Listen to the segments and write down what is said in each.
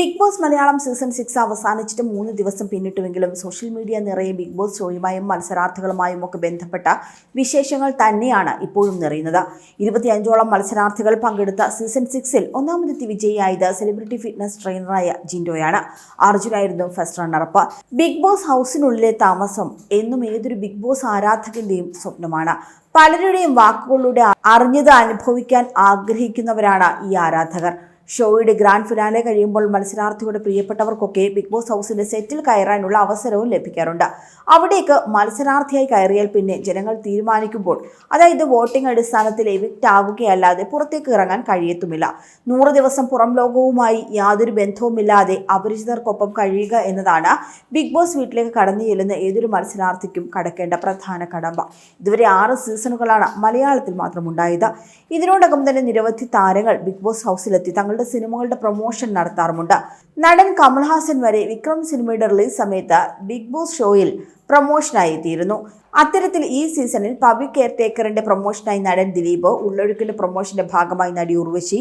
Bigg Boss Malayalam season six അവസാനിച്ചിട്ട് മൂന്ന് ദിവസം പിന്നിട്ടുവെങ്കിലും സോഷ്യൽ മീഡിയ നിറയെ ബിഗ് ബോസ് ഷോയുമായും മത്സരാർത്ഥികളുമായും ഒക്കെ ബന്ധപ്പെട്ട വിശേഷങ്ങൾ തന്നെയാണ് ഇപ്പോഴും നിറയുന്നത്. ഇരുപത്തിയഞ്ചോളം മത്സരാർത്ഥികൾ പങ്കെടുത്ത സീസൺ സിക്സിൽ ഒന്നാമതെത്തി വിജയിയായത് സെലിബ്രിറ്റി ഫിറ്റ്നസ് ട്രെയിനറായ ജിൻഡോയാണ്. അർജുനായിരുന്നു first runner up Bigg Boss ഹൗസിനുള്ളിലെ താമസം എന്നും ഏതൊരു ബിഗ് ബോസ് ആരാധകന്റെയും സ്വപ്നമാണ്. പലരുടെയും വാക്കുകളിലൂടെ അറിഞ്ഞത് അനുഭവിക്കാൻ ആഗ്രഹിക്കുന്നവരാണ് ഈ ആരാധകർ. ഷോയുടെ ഗ്രാൻഡ് ഫിനാലെ കഴിയുമ്പോൾ മത്സരാർത്ഥിയുടെ പ്രിയപ്പെട്ടവർക്കൊക്കെ ബിഗ് ബോസ് ഹൗസിന്റെ സെറ്റിൽ കയറാനുള്ള അവസരവും ലഭിക്കാറുണ്ട്. അവിടേക്ക് മത്സരാർത്ഥിയായി കയറിയാൽ പിന്നെ ജനങ്ങൾ തീരുമാനിക്കുമ്പോൾ അതായത് വോട്ടിംഗ് അടിസ്ഥാനത്തിൽ എവിക്റ്റ് ആകുകയല്ലാതെ പുറത്തേക്ക് ഇറങ്ങാൻ കഴിയത്തുമില്ല. നൂറ് ദിവസം പുറം ലോകവുമായി യാതൊരു ബന്ധവുമില്ലാതെ അപരിചിതർക്കൊപ്പം കഴിയുക എന്നതാണ് ബിഗ് ബോസ് വീട്ടിലേക്ക് കടന്നു ചെല്ലുന്ന ഏതൊരു മത്സരാർത്ഥിക്കും കടക്കേണ്ട പ്രധാന കടമ്പ. ഇതുവരെ ആറ് സീസണുകളാണ് മലയാളത്തിൽ മാത്രം ഉണ്ടായത് ഇതിനോടകം തന്നെ നിരവധി താരങ്ങൾ ബിഗ് ബോസ് ഹൗസിലെത്തി. തങ്ങളുടെ സിനിമകളുടെ പ്രൊമോഷൻ നടത്താറുമുണ്ട്. നടൻ കമൽഹാസൻ വരെ വിക്രം സിനിമയുടെ റിലീസ് സമയത്ത് ബിഗ് ബോസ് ഷോയിൽ പ്രൊമോഷനായി എത്തിയിരുന്നു അത്തരത്തിൽ ഈ സീസണിൽ പബ്ലിക് കെയർ ടേക്കറിന്റെ പ്രൊമോഷനായി നടൻ ദിലീപ് ഉള്ളൊഴുക്കിന്റെ പ്രൊമോഷന്റെ ഭാഗമായി നടി ഉർവശി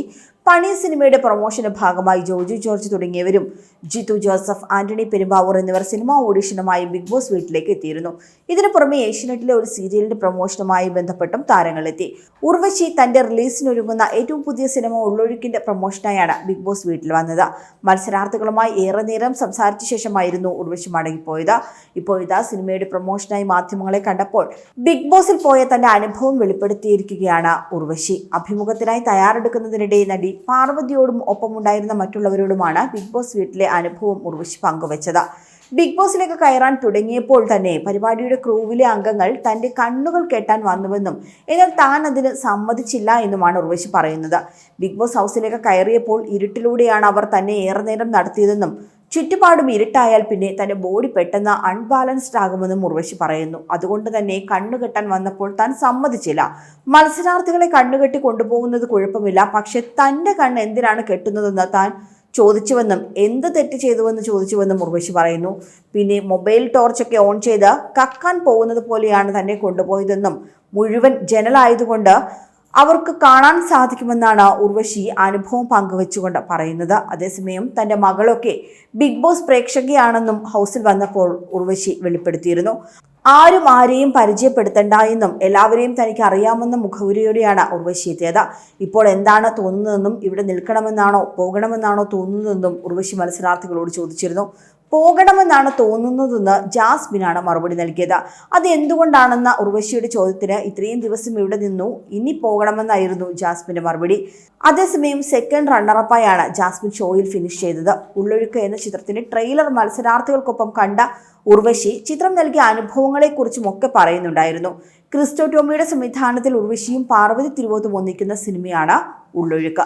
പണി സിനിമയുടെ പ്രൊമോഷന്റെ ഭാഗമായി ജോജു ജോർജ് തുടങ്ങിയവരും ജിത്തു ജോസഫ് ആന്റണി പെരുമ്പാവൂർ എന്നിവർ സിനിമാ ഓഡിഷനുമായി ബിഗ് ബോസ് വീട്ടിലേക്ക് എത്തിയിരുന്നു. ഇതിനു പുറമെ ഏഷ്യനെറ്റിലെ ഒരു സീരിയലിന്റെ പ്രൊമോഷനുമായി ബന്ധപ്പെട്ടും താരങ്ങളെത്തി. ഉർവശി തന്റെ റിലീസിനൊരുങ്ങുന്ന ഏറ്റവും പുതിയ സിനിമ ഉള്ളൊഴുക്കിന്റെ പ്രൊമോഷനായാണ് ബിഗ് ബോസ് വീട്ടിൽ വന്നത്. മത്സരാർത്ഥികളുമായി ഏറെ നേരം സംസാരിച്ച ശേഷമായിരുന്നു ഉർവശി മടങ്ങിപ്പോയത്. ഇപ്പോൾ ഇതാ സിനിമയുടെ പ്രൊമോഷനായി മാധ്യമങ്ങളെ കണ്ടപ്പോൾ ബിഗ് ബോസിൽ പോയ തന്റെ അനുഭവം വെളിപ്പെടുത്തിയിരിക്കുകയാണ് ഉർവശി. അഭിമുഖത്തിനായി തയ്യാറെടുക്കുന്നതിനിടെ നടി പാർവതിയോടും ഒപ്പമുണ്ടായിരുന്ന മറ്റുള്ളവരോടുമാണ് ബിഗ് ബോസ് വീട്ടിലെ അനുഭവം ഉർവശി പങ്കുവച്ചത്. ബിഗ് ബോസിലേക്ക് കയറാൻ തുടങ്ങിയപ്പോൾ തന്നെ പരിപാടിയുടെ ക്രൂവിലെ അംഗങ്ങൾ തന്റെ കണ്ണുകൾ കെട്ടാൻ വന്നുവെന്നും എന്നാൽ താൻ അതിന് സമ്മതിച്ചില്ല എന്നുമാണ് ഉർവശി പറയുന്നത്. ബിഗ് ബോസ് ഹൗസിലേക്ക് കയറിയപ്പോൾ ഇരുട്ടിലൂടെയാണ് അവർ തന്നെ ഏറെ നേരം നടത്തിയതെന്നും ചുറ്റുപാടും ഇരുട്ടായാൽ പിന്നെ തന്റെ ബോഡി പെട്ടെന്ന് അൺബാലൻസ്ഡ് ആകുമെന്നും ഉർവശി പറയുന്നു. അതുകൊണ്ട് തന്നെ കണ്ണുകെട്ടാൻ വന്നപ്പോൾ താൻ സമ്മതിച്ചില്ല. മത്സരാർത്ഥികളെ കണ്ണുകെട്ടി കൊണ്ടുപോകുന്നത് കുഴപ്പമില്ല. പക്ഷെ തന്റെ കണ്ണ് എന്തിനാണ് കെട്ടുന്നതെന്ന് താൻ ചോദിച്ചുവെന്നും എന്ത് തെറ്റ് ചെയ്തുവെന്ന് ചോദിച്ചുവെന്നും മുർവശി പറയുന്നു. പിന്നെ മൊബൈൽ ടോർച്ചൊക്കെ ഓൺ ചെയ്ത് കക്കാൻ പോകുന്നത് പോലെയാണ് തന്നെ കൊണ്ടുപോയതെന്നും മുഴുവൻ ജനലായതുകൊണ്ട് അവർക്ക് കാണാൻ സാധിക്കുമെന്നാണ് ഉർവശി അനുഭവം പങ്കുവെച്ചുകൊണ്ട് പറയുന്നത്. അതേസമയം തന്റെ മകളൊക്കെ ബിഗ് ബോസ് പ്രേക്ഷകയാണെന്നും ഹൗസിൽ വന്നപ്പോൾ ഉർവശി വെളിപ്പെടുത്തിയിരുന്നു. ആരും ആരെയും പരിചയപ്പെടുത്തണ്ട എന്നും എല്ലാവരെയും തനിക്ക് അറിയാമെന്ന മുഖവുരയോടെയാണ് ഉർവശി എത്തിയത്. ഇപ്പോൾ എന്താണ് തോന്നുന്നതെന്നും ഇവിടെ നിൽക്കണമെന്നാണോ പോകണമെന്നാണോ തോന്നുന്നതെന്നും ഉർവശി മത്സരാർത്ഥികളോട് ചോദിച്ചിരുന്നു. പോകണമെന്നാണ് തോന്നുന്നതെന്ന് ജാസ്മിനാണ് മറുപടി നൽകിയത്. അത് എന്തുകൊണ്ടാണെന്ന ഉർവശിയുടെ ചോദ്യത്തിന് ഇത്രയും ദിവസം ഇവിടെ നിന്നു ഇനി പോകണമെന്നായിരുന്നു ജാസ്മിന്റെ മറുപടി. അതേസമയം സെക്കൻഡ് റണ്ണറപ്പായാണ് ജാസ്മിൻ ഷോയിൽ ഫിനിഷ് ചെയ്തത്. ഉള്ളൊഴുക്ക് എന്ന ചിത്രത്തിന്റെ ട്രെയിലർ മത്സരാർത്ഥികൾക്കൊപ്പം കണ്ട ഉർവശി ചിത്രം നൽകിയ അനുഭവങ്ങളെക്കുറിച്ചും ഒക്കെ പറയുന്നുണ്ടായിരുന്നു. ക്രിസ്റ്റോ ടോമിയുടെ സംവിധാനത്തിൽ ഉർവശിയും പാർവതി തിരുവോത്തും ഒന്നിക്കുന്ന സിനിമയാണ് ഉള്ളൊഴുക്ക്.